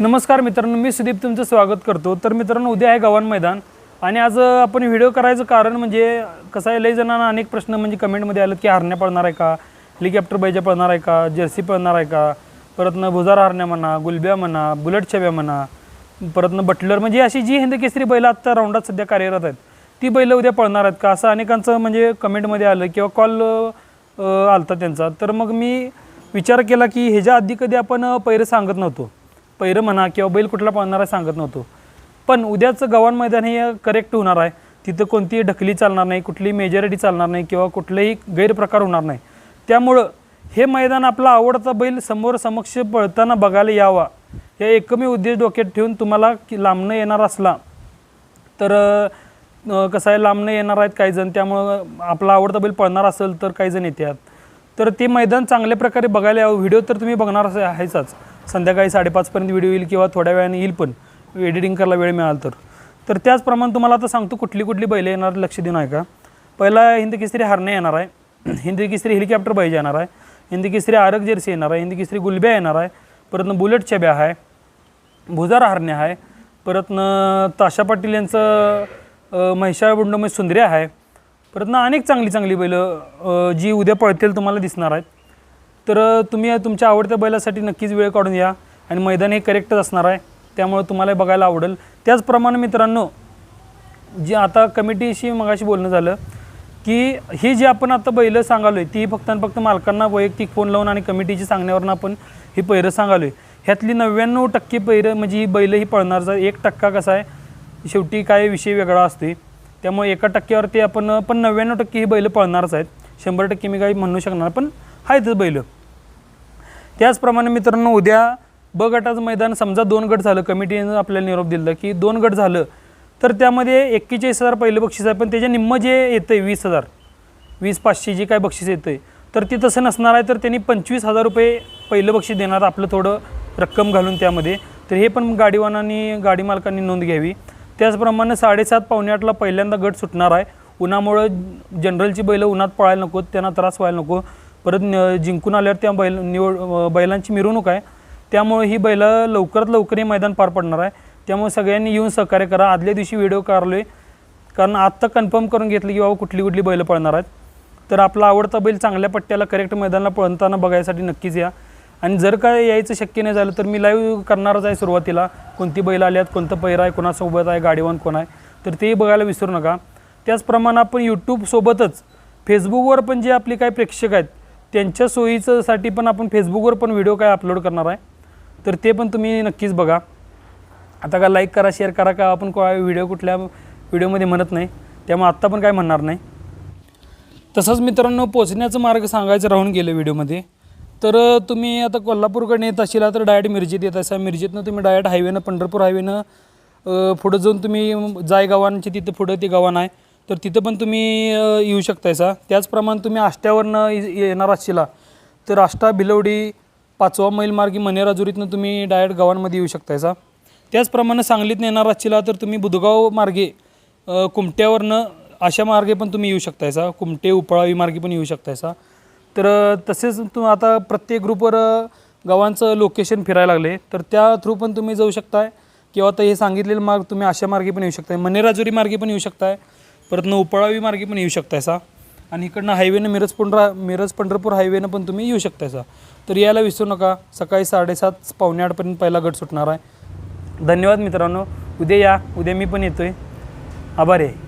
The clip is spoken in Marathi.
नमस्कार मित्रांनो मी सुदीप तुमचं स्वागत करतो. तर मित्रांनो उद्या आहे गव्हाण मैदान आणि आज आपण व्हिडिओ करायचं कारण म्हणजे कसं आहे लई जणांना अनेक प्रश्न म्हणजे कमेंटमध्ये आलं की हरण्या पळणार आहे का? हेलिकॉप्टर बैजा पळणार आहे का? जर्सी पळणार आहे का? परत न भुजार हरण्या म्हणा गुलब्या म्हणा बुलेट छब्या म्हणा परत न बटलर म्हणजे अशी जी हिंद केसरी बैल आत्ता राऊंडात सध्या कार्यरत आहेत ती बैलं उद्या पळणार आहेत का? असं अनेकांचं म्हणजे कमेंटमध्ये आलं किंवा कॉल आलता त्यांचा. तर मग मी विचार केला की ह्याच्या आधी कधी आपण अ, पैरं सांगत नव्हतो. पैरं म्हणा किंवा बैल कुठला पळणार आहे सांगत नव्हतो. पण उद्याचं गव्हाण मैदान हे करेक्ट होणार आहे. तिथं कोणतीही ढकली चालणार नाही कुठलीही मेजॉरिटी चालणार नाही किंवा कुठलेही गैरप्रकार होणार नाही. त्यामुळं हे मैदान आपला आवडता बैल समोर समक्ष पळताना बघायला यावा. या एकमेव उद्देश डोक्यात ठेवून तुम्हाला की लांबणं येणार असला तर कसं आहे लांबणं येणार आहेत काही जण. त्यामुळं आपला आवडता बैल पळणार असेल तर काही जण येतात तर ते मैदान चांगल्या प्रकारे बघायला यावं. व्हिडिओ तर तुम्ही बघणार असे- आहेच संध्याकाळी साडेपाचपर्यंत व्हिडिओ येईल किंवा थोड्या वेळाने येईल पण एडिटिंग करायला वेळ मिळाल तर. तर त्याचप्रमाणे तुम्हाला आता सांगतो कुठली कुठली बैलं येणार लक्ष देऊन आहे का पहिला हिंद केसरी हरणे येणार आहे. हिंदी केसरी हेलिकॉप्टर पाहिजे येणार आहे. हिंदी केसरी आरक जर्सी येणार आहे. हिंदी केसरी गुलब्या येणार आहे. परत बुलेट छब्या आहे. भुजार हरणे आहे. परत ताशा पाटील यांचं महिषा बुंडमय सुंदऱ्या आहे. परतनं अनेक चांगली चांगली बैलं जी उद्या पळतील तुम्हाला दिसणार आहेत. तर तुम्ही तुमच्या आवडत्या बैलासाठी नक्कीच वेळ काढून या आणि मैदान हे करेक्टच असणार आहे. त्यामुळे तुम्हाला बघायला आवडेल. त्याचप्रमाणे मित्रांनो जी आता कमिटीशी मगाशी बोलणं झालं की ही जी आपण आता बैलं सांगालोय ती फक्त आणि फक्त मालकांना वैयक्तिक फोन लावून आणि कमिटीची सांगण्यावरून आपण ही पैरं सांगालोय. ह्यातली नव्याण्णव टक्के पहिरं म्हणजे ही बैलं ही पळणारचा एक टक्का कसा आहे? शेवटी काय विषय वेगळा असते त्यामुळे एका टक्क्यावरती आपण पण नव्याण्णव टक्के ही बैलं पळणारच आहेत. शंभर टक्के मी काही म्हणू शकणार पण आहेतच बैलं. त्याचप्रमाणे मित्रांनो उद्या ब गटाचं मैदान समजा दोन गट झालं कमिटीनं आपल्याला निरोप दिला की दोन गट झालं तर त्यामध्ये एक्केचाळीस हजार पहिलं बक्षीस आहे पण त्याच्या निम्म जे येतं आहे वीस हजार वीस पाचशे जे काय बक्षीस येतं आहे तर ते तसं नसणार आहे तर त्यांनी पंचवीस हजार रुपये पहिलं बक्षीस देणार आपलं थोडं रक्कम घालून त्यामध्ये. तर हे पण गाडीवानांनी गाडी मालकांनी नोंद घ्यावी. त्याचप्रमाणे साडेसात पावणे आठला पहिल्यांदा गट सुटणार आहे. उन्हामुळं जनरलची बैलं उन्हात पळायला नको त्यांना त्रास व्हायला नको. परत न जिंकून आल्यावर त्या बैल निवड बैलांची मिरवणूक आहे. त्यामुळे ही बैलं लवकरात लवकर हे मैदान पार पडणार आहे. त्यामुळे सगळ्यांनी येऊन सहकार्य करा. आदल्या दिवशी व्हिडिओ काढलोय. कारण आत्ता कन्फर्म करून घेतलं की बाबा कुठली कुठली बैलं पळणार आहेत. तर आपला आवडता बैल चांगल्या पट्ट्याला करेक्ट मैदानाला पळताना बघायसाठी नक्कीच या. आणि जर काय यायचं शक्य नाही झालं तर मी लाईव्ह करणारच आहे सुरुवातीला. कोणती बैल आल्यात कोणतं पैर आहे कोणासोबत आहे गाडीवान कोण आहे तर तेही बघायला विसरू नका. त्याचप्रमाणे आपण यूट्यूबसोबतच फेसबुकवर पण जे आपले काही प्रेक्षक आहेत त्यांच्या सोयीचंसाठी पण आपण फेसबुकवर पण व्हिडिओ काय अपलोड करणार आहे. तर ते पण तुम्ही नक्कीच बघा. आता का लाईक करा शेअर करा का आपण काय व्हिडिओ कुठल्या व्हिडिओमध्ये म्हणत नाही. त्यामुळे आत्ता पण काय म्हणणार नाही. तसंच मित्रांनो पोचण्याचं मार्ग सांगायचं राहून गेलं व्हिडिओमध्ये. तर तुम्ही आता कोल्हापूरकडे येत असेल तर डायरेक्ट मिरजेत येत असा मिरजेतनं तुम्ही डायरेक्ट हायवेनं पंढरपूर हायवेनं पुढं जाऊन तुम्ही जाय गावांचे तिथं पुढं ते गावान आहे. तर तिथं पण तुम्ही येऊ येऊ शकतायसा. त्याचप्रमाणे तुम्ही आष्ट्यावरनं ये- येणार असशिला तर आष्टा भिलवडी पाचवा मैलमार्गी मनेराजुरीतनं तुम्ही डायरेक्ट गावांमध्ये येऊ शकतायसा. त्याचप्रमाणे सांगलीतनं येणार असशिला तर तुम्ही बुधगाव मार्गे कुमट्यावरनं अशा मार्गे पण तुम्ही येऊ शकतायसा. कुमटे उपळावी मार्गे पण येऊ शकतायसा. तर तसेच तुम आता प्रत्येक ग्रुपवर गावांचं लोकेशन फिरायला लागले तर त्या थ्रू पण तुम्ही जाऊ शकताय. किंवा आता हे सांगितलेलं मार्ग तुम्ही अशा मार्गे पण येऊ शकताय. मनेराजुरी मार्गे पण येऊ शकताय. परत न उपळावी मार्गे पण येऊ शकतायसा. आणि इकडनं हायवेनं मिरज पंढरा मिरज पंढरपूर हायवेनं पण तुम्ही येऊ शकतायसा. तर यायला विसरू नका. सकाळी साडेसात पावणे आठपर्यंत पहिला गट सुटणार आहे. धन्यवाद मित्रांनो. उद्या या उद्या मी पण येतो आहे आभारी आहे.